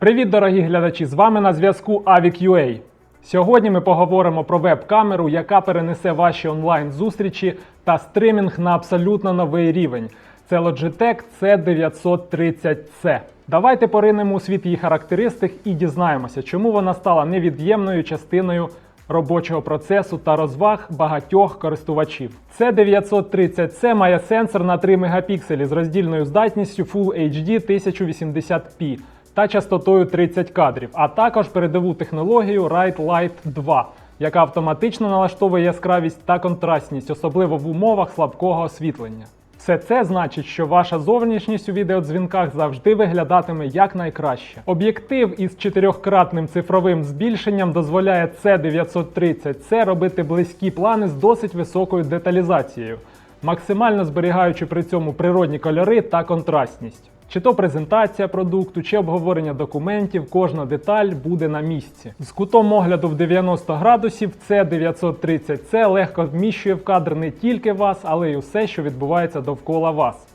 Привіт, дорогі глядачі! З вами на зв'язку Avic.ua. Сьогодні ми поговоримо про веб-камеру, яка перенесе ваші онлайн-зустрічі та стримінг на абсолютно новий рівень. Це Logitech C930C. Давайте поринемо у світ її характеристик і дізнаємося, чому вона стала невід'ємною частиною робочого процесу та розваг багатьох користувачів. Це 930C має сенсор на 3 мегапікселі з роздільною здатністю Full HD 1080p та частотою 30 кадрів, а також передову технологію Right Light 2, яка автоматично налаштовує яскравість та контрастність, особливо в умовах слабкого освітлення. Все це значить, що ваша зовнішність у відеодзвінках завжди виглядатиме якнайкраще. Об'єктив із чотирьохкратним цифровим збільшенням дозволяє C930C робити близькі плани з досить високою деталізацією, максимально зберігаючи при цьому природні кольори та контрастність. Чи то презентація продукту, чи обговорення документів, кожна деталь буде на місці. З кутом огляду в 90 градусів C930C легко вміщує в кадр не тільки вас, але й усе, що відбувається довкола вас.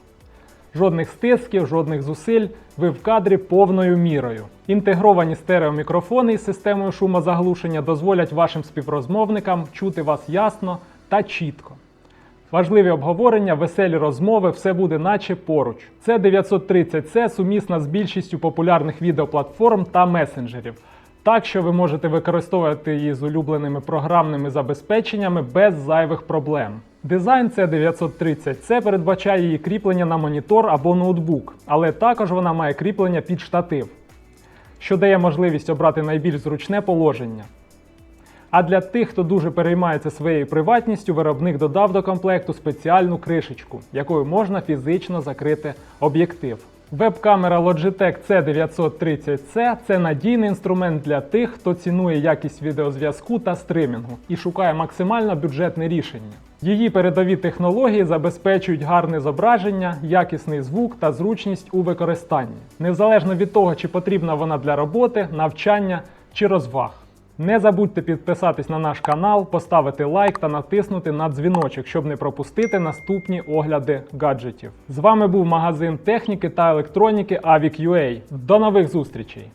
Жодних стисків, жодних зусиль, ви в кадрі повною мірою. Інтегровані стереомікрофони із системою шумозаглушення дозволять вашим співрозмовникам чути вас ясно та чітко. Важливі обговорення, веселі розмови, все буде наче поруч. Це 930C сумісна з більшістю популярних відеоплатформ та месенджерів. Так що ви можете використовувати її з улюбленими програмними забезпеченнями без зайвих проблем. Дизайн C930C передбачає її кріплення на монітор або ноутбук, але також вона має кріплення під штатив, що дає можливість обрати найбільш зручне положення. А для тих, хто дуже переймається своєю приватністю, виробник додав до комплекту спеціальну кришечку, якою можна фізично закрити об'єктив. Веб-камера Logitech C930C це надійний інструмент для тих, хто цінує якість відеозв'язку та стримінгу і шукає максимально бюджетне рішення. Її передові технології забезпечують гарне зображення, якісний звук та зручність у використанні, незалежно від того, чи потрібна вона для роботи, навчання чи розваг. Не забудьте підписатись на наш канал, поставити лайк та натиснути на дзвіночок, щоб не пропустити наступні огляди гаджетів. З вами був магазин техніки та електроніки Avic.ua. До нових зустрічей!